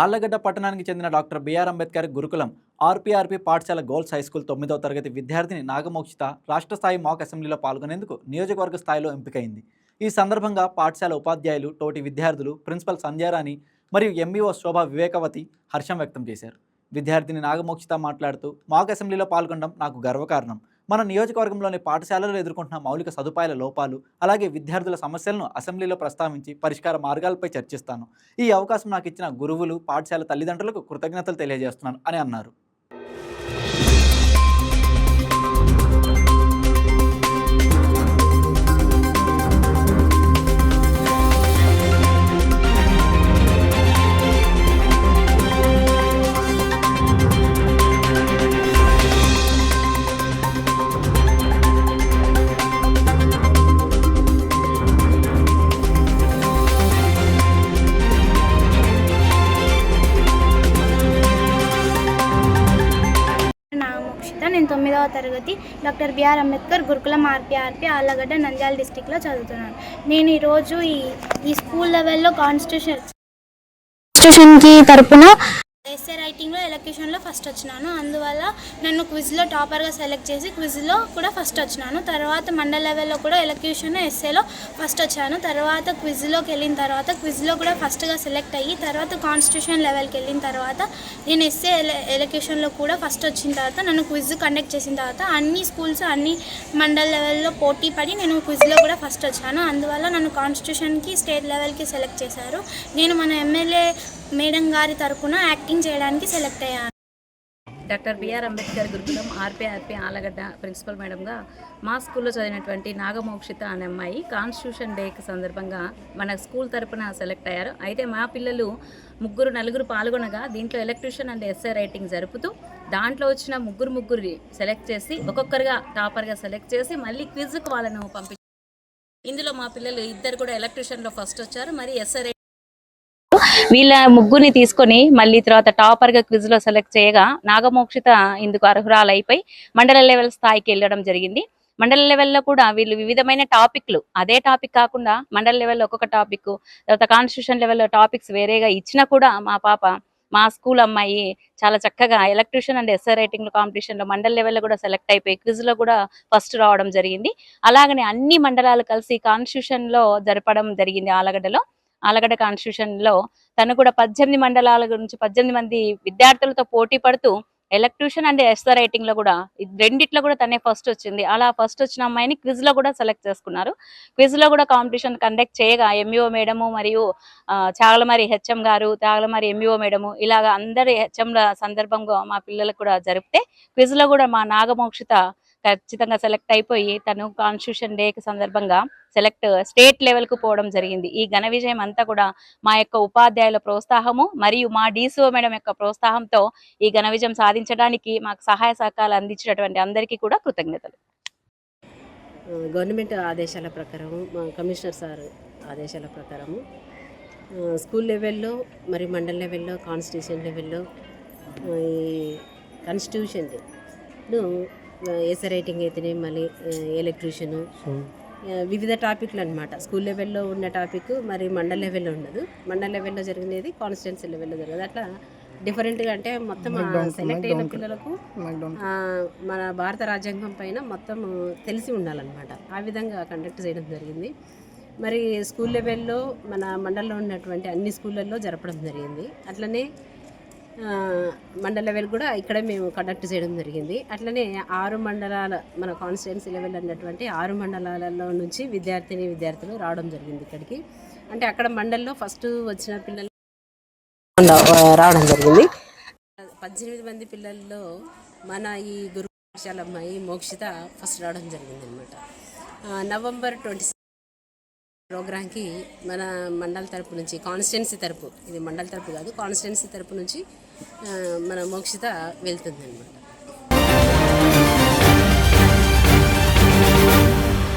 ఆళ్ళగడ్డ పట్టణానికి చెందిన doctor BR Ambedkar గురుకులం ఆర్పీఆర్పీ పాఠశాల గోల్స్ హై స్కూల్ తొమ్మిదవ తరగతి విద్యార్థిని నాగమోక్షిత రాష్ట్ర స్థాయి మాక్ అసెంబ్లీలో పాల్గొనేందుకు నియోజకవర్గ స్థాయిలో ఎంపికైంది. ఈ సందర్భంగా పాఠశాల ఉపాధ్యాయులు తోటి విద్యార్థులు ప్రిన్సిపల్ సంధ్యారాణి మరియు ఎంఈఓ శోభ వివేకవతి హర్షం వ్యక్తం చేశారు. విద్యార్థిని నాగమోక్షిత మాట్లాడుతూ మాక్ అసెంబ్లీలో పాల్గొనడం నాకు గర్వకారణం. మన నియోజకవర్గంలోని పాఠశాలలు ఎదుర్కొంటున్న మౌలిక సదుపాయాల లోపాలు అలాగే విద్యార్థుల సమస్యలను అసెంబ్లీలో ప్రస్తావించి పరిష్కార మార్గాలపై చర్చిస్తాను. ఈ అవకాశం నాకు ఇచ్చిన గురువులు పాఠశాల తల్లిదండ్రులకు కృతజ్ఞతలు తెలియజేస్తున్నాను అని అన్నారు. తొమ్మిదవ తరగతి డాక్టర్ బిఆర్ అంబేద్కర్ గురుకులం ఆర్పీఆర్పీ ఆళ్ళగడ్డ నంద్యాల డిస్టిక్లో చదువుతున్నాను. నేను ఈరోజు ఈ ఈ స్కూల్ లెవెల్లో కాన్స్టిట్యూషన్ కాన్స్టిట్యూషన్కి తరపున ఎస్ఏ రైటింగ్లో ఎలక్యూషన్లో ఫస్ట్ వచ్చినాను. అందువల్ల నన్ను క్విజ్లో టాపర్గా సెలెక్ట్ చేసి క్విజ్లో కూడా ఫస్ట్ వచ్చినాను. తర్వాత మండల లెవెల్లో కూడా ఎలక్యూషన్ ఎస్ఏలో ఫస్ట్ వచ్చాను. తర్వాత క్విజ్లోకి వెళ్ళిన తర్వాత క్విజ్లో కూడా ఫస్ట్గా సెలెక్ట్ అయ్యి తర్వాత కాన్స్టిట్యూషన్ లెవెల్కి వెళ్ళిన తర్వాత నేను ఎస్ఏ ఎలక్యూషన్లో కూడా ఫస్ట్ వచ్చిన తర్వాత నన్ను క్విజ్ కండక్ట్ చేసిన తర్వాత అన్ని స్కూల్స్ అన్ని మండల్ లెవెల్లో పోటీ పడి నేను క్విజ్లో కూడా ఫస్ట్ వచ్చాను. అందువల్ల నన్ను కాన్స్టిట్యూషన్కి స్టేట్ లెవెల్కి సెలెక్ట్ చేశారు. నేను మన ఎమ్మెల్యే మేడం గారి తరఫున యాక్టింగ్ చేయడానికి సెలెక్ట్ అయ్యాను డాక్టర్ బిఆర్ అంబేద్కర్ గురుకులం ఆర్పీఆర్పీ ఆలగడ్డ ప్రిన్సిపల్ మేడంగా మా స్కూల్లో చదివినటువంటి నాగమోక్షిత అనే అమ్మాయి కాన్స్టిట్యూషన్ డేకి సందర్భంగా మన స్కూల్ తరపున సెలెక్ట్ అయ్యారు. అయితే మా పిల్లలు ముగ్గురు నలుగురు పాల్గొనగా దీంట్లో ఎలక్ట్రిషియన్ అండ్ ఎస్ఏ రైటింగ్ జరుపుతూ దాంట్లో వచ్చిన ముగ్గురు ముగ్గురు సెలెక్ట్ చేసి ఒక్కొక్కరుగా టాపర్గా సెలెక్ట్ చేసి మళ్ళీ క్విజ్కి వాళ్ళను పంపి ఇందులో మా పిల్లలు ఇద్దరు కూడా ఎలక్ట్రిషియన్లో ఫస్ట్ వచ్చారు. మరి ఎస్ఏ వీళ్ళ ముగ్గురిని తీసుకొని మళ్ళీ తర్వాత టాపర్గా లో సెలెక్ట్ చేయగా నాగమోక్షిత ఇందుకు అర్హురాలైపోయి మండల లెవెల్ స్థాయికి వెళ్ళడం జరిగింది. మండల లెవెల్లో కూడా వీళ్ళు వివిధమైన టాపిక్లు అదే టాపిక్ కాకుండా మండల లెవెల్లో ఒక్కొక్క టాపిక్ తర్వాత కాన్స్టిట్యూషన్ లెవెల్లో టాపిక్స్ వేరేగా ఇచ్చినా కూడా మా పాప మా స్కూల్ అమ్మాయి చాలా చక్కగా ఎలక్ట్రిషియన్ అండ్ ఎస్ఆర్ రైటింగ్ కాంపిటీషన్లో మండల లెవెల్లో కూడా సెలెక్ట్ అయిపోయి క్విజ్లో కూడా ఫస్ట్ రావడం జరిగింది. అలాగనే అన్ని మండలాలు కలిసి కాన్స్టిట్యూషన్లో జరపడం జరిగింది ఆలగడ్డలో. ఆలగడ్డ కాన్స్టిట్యూషన్లో తను కూడా పద్దెనిమిది మండలాల గురించి పద్దెనిమిది మంది విద్యార్థులతో పోటీ పడుతూ ఎలక్ట్రిషియన్ అండ్ ఎస్ఆర్ రైటింగ్లో కూడా రెండిట్లో కూడా తనే ఫస్ట్ వచ్చింది. అలా ఫస్ట్ వచ్చిన అమ్మాయిని క్విజ్లో కూడా సెలెక్ట్ చేసుకున్నారు. క్విజ్లో కూడా కాంపిటీషన్ కండక్ట్ చేయగా ఎంఈఓ మేడము మరియు చాగలమారి హెచ్ఎం గారు చాగలమారి ఎంఈఓ మేడము ఇలాగ అందరి హెచ్ఎంల సందర్భంగా మా పిల్లలకు కూడా జరిపితే క్విజ్లో కూడా మా నాగమోక్షిత ఖచ్చితంగా సెలెక్ట్ అయిపోయి తను కాన్స్టిట్యూషన్ డే సందర్భంగా సెలెక్ట్ స్టేట్ లెవెల్కు పోవడం జరిగింది. ఈ ఘన విజయం అంతా కూడా మా యొక్క ఉపాధ్యాయుల ప్రోత్సాహము మరియు మా డీసీఓ మేడం యొక్క ప్రోత్సాహంతో ఈ ఘన విజయం సాధించడానికి మాకు సహాయ సహకారాలు అందించినటువంటి అందరికీ కూడా కృతజ్ఞతలు. గవర్నమెంట్ ఆదేశాల ప్రకారము కమిషనర్ సార్ ఆదేశాల ప్రకారము స్కూల్ లెవెల్లో మరియు మండల్ లెవెల్లో కాన్స్టిట్యూషన్ లెవెల్లో ఈ కాన్స్టిట్యూషన్ ఎస్ఆర్ రైటింగ్ అయితేనే మళ్ళీ ఎలక్ట్రీషియను. వివిధ టాపిక్లు అనమాట స్కూల్ లెవెల్లో ఉన్న టాపిక్ మరి మండల్ లెవెల్లో ఉండదు. మండల్ లెవెల్లో జరిగినది కాన్స్టిట్యున్సీ లెవెల్లో జరగదు. అట్లా డిఫరెంట్గా అంటే మొత్తం సెలెక్ట్ అయిన పిల్లలకు మన భారత రాజ్యాంగం పైన మొత్తం తెలిసి ఉండాలన్నమాట. ఆ విధంగా కండక్ట్ చేయడం జరిగింది. మరి స్కూల్ లెవెల్లో మన మండలంలో ఉన్నటువంటి అన్ని స్కూళ్ళల్లో జరపడం జరిగింది. అట్లనే మండల లెవెల్ కూడా ఇక్కడ మేము కండక్ట్ చేయడం జరిగింది. అట్లనే ఆరు మండలాల మన కాన్స్టిట్యున్సీ లెవెల్ అన్నటువంటి ఆరు మండలాలలో నుంచి విద్యార్థిని విద్యార్థులు రావడం జరిగింది ఇక్కడికి. అంటే అక్కడ మండల్లో ఫస్ట్ వచ్చిన పిల్లలు రావడం జరిగింది. పద్దెనిమిది మంది పిల్లల్లో మన ఈ గురు పాఠశాల అమ్మాయి మోక్షిత ఫస్ట్ రావడం జరిగింది అనమాట నవంబర్ ట్వంటీ ప్రోగ్రాంకి మన మండల తరపు నుంచి కాన్స్టిట్యున్సీ తరపు ఇది మండల తరపు కాదు కాన్స్టిట్యున్సీ తరపు నుంచి మన మోక్షిత వెళ్తుంది అనమాట